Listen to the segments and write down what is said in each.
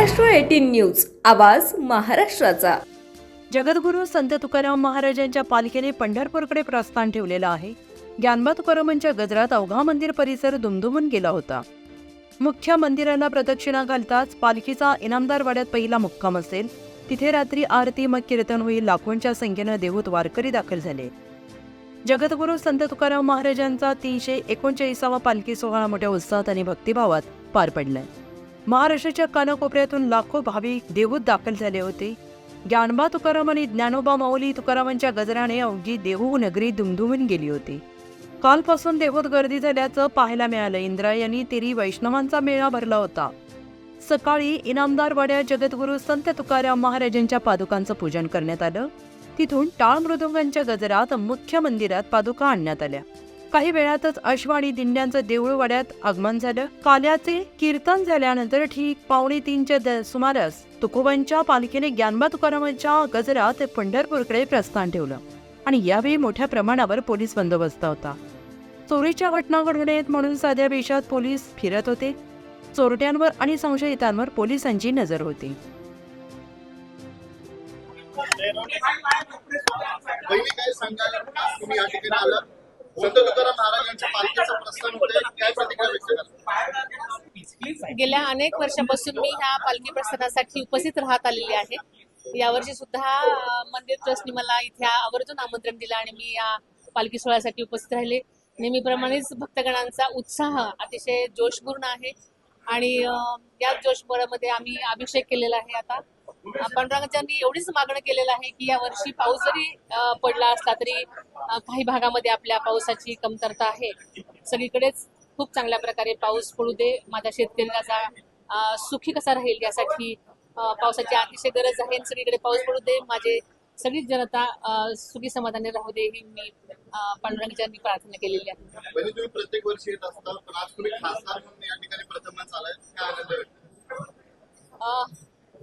Maharashtra eighteen news आवाज महाराष्ट्राचा. जगद्गुरू संत तुकाराम महाराजांच्या पालखीने पंढरपूरकडे प्रस्थान ठेवलेलं आहे. ज्ञानबा तुकारामांच्या गजरात अवघा मंदिर परिसर दुमदुमून गेला होता. मुख्य मंदिराला प्रदक्षिणा घालताच पालखीचा इनामदार वाड्यात पहिला मुक्काम असेल. तिथे रात्री आरती मग कीर्तन होईल लाखोंच्या संख्येनं देहूत वारकरी दाखल झाले. जगद्गुरू संत तुकाराम महाराजांचा तीनशे एकोणचाळीसावा पालखी सोहळा मोठ्या उत्साहात आणि भक्तिभावात पार पडलाय. महाराष्ट्राच्या कानाकोपऱ्यातून लाखो भाविक देहूत दाखल झाले होते. ज्ञानबा तुकाराम आणि ज्ञानोबा माऊली तुकारामांच्या गजराने अवघी देहू नगरी दुमधुमून गेली होती. कालपासून देहूत गर्दी झाल्याचं पाहायला मिळालं. इंद्रायणी तेरी वैष्णवांचा मेळा भरला होता. सकाळी इनामदारवाड्या जगद्गुरू संत तुकाराम महाराजांच्या पादुकांचं पूजन करण्यात आलं. तिथून टाळ मृदुंगांच्या गजरात मुख्य मंदिरात पादुका आणण्यात आल्या. काही वेळातच अश्व आणि दिंड्यांचं देऊळ वाड्यात आगमन झालं. काल्याचे कीर्तन झाल्यानंतर ठीक पावणे तीनच्या सुमारास तुकोबांच्या पालखीने ज्ञानबा तुकारामांच्या गजरात पंढरपूरकडे प्रस्थान ठेवलं आणि यावेळी मोठ्या प्रमाणावर पोलीस बंदोबस्त होता. चोरीच्या घटना घडू नयेत म्हणून साध्या वेशात पोलीस फिरत होते. चोरट्यांवर आणि संशयितांवर पोलिसांची नजर होती. काय सांगाल? तुम्ही या ठिकाणी आलात. संत तुकाराम महाराजांच्या पालखीचं प्रस्थान होते काय प्रतिक्रिया व्यक्त गेल्या अनेक वर्षापासून मी ह्या पालखी प्रस्थानासाठी उपस्थित राहत आलेली आहे. यावर्षी सुद्धा मंदिर ट्रस्टने मला इथे आवर्जून आमंत्रण दिलं आणि मी या पालखी सोहळ्यासाठी उपस्थित राहिले. नेहमीप्रमाणेच भक्तगणांचा उत्साह अतिशय जोशपूर्ण आहे. आणि याच या जोशभरामध्ये आम्ही अभिषेक केलेला आहे आता. अं, पांडुरंगाच्यांनी एवढीच मागणं केलेलं आहे की या वर्षी पाऊस जरी पडला असला तरी काही भागामध्ये आपल्या पावसाची कमतरता आहे. सगळीकडेच खूप चांगल्या प्रकारे पाऊस पडू दे माझ्या शेतकऱ्याचा सुखी कसा राहील यासाठी पावसाची अतिशय गरज आहे सगळीकडे पाऊस पडू दे. माझे सगळीच जनता सुखी समाधानी राहू दे ही मी अं, पांडुरंगाच्यांनी प्रार्थना केलेली आहे. म्हणजे प्रत्येक वर्षी येत असता पण आज तुम्ही खासदार म्हणून या ठिकाणी प्रथमच आलाय. काय आनंद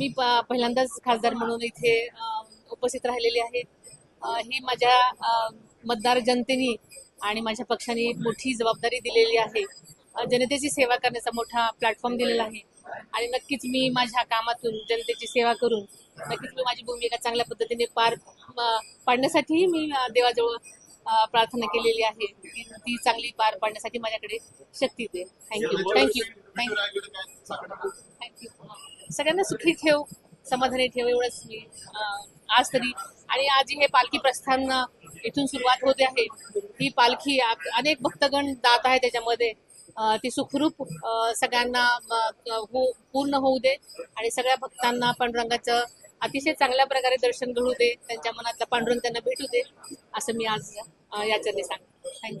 मी पहिल्यांदाच खासदार म्हणून इथे उपस्थित राहिलेली आहे. ही माझ्या मतदार जनतेने आणि माझ्या पक्षाने मोठी जबाबदारी दिलेली आहे. जनतेची सेवा करण्याचा मोठा प्लॅटफॉर्म दिलेला आहे. आणि नक्कीच मी माझ्या कामातून जनतेची सेवा करून नक्कीच मी माझी भूमिका चांगल्या पद्धतीने पार पाडण्यासाठी मी देवाजवळ प्रार्थना केलेली आहे. की ती चांगली पार पाडण्यासाठी माझ्याकडे शक्ती दे. Thank you thank you thank you thank you सगळ्यांना सुखी ठेव समाधानी ठेव एवढंच मी आज तरी. आणि आज हे पालखी प्रस्थान इथून सुरुवात होते आहे. ही पालखी अनेक भक्तगण जात आहे त्याच्यामध्ये. ती सुखरूप सगळ्यांना हो, पूर्ण होऊ दे. आणि सगळ्या भक्तांना पांडुरंगाचं अतिशय चांगल्या प्रकारे दर्शन घडू दे. त्यांच्या मनातला पांडुरंग त्यांना भेटू दे. असं मी आज याच्याने सांगते. थँक्यू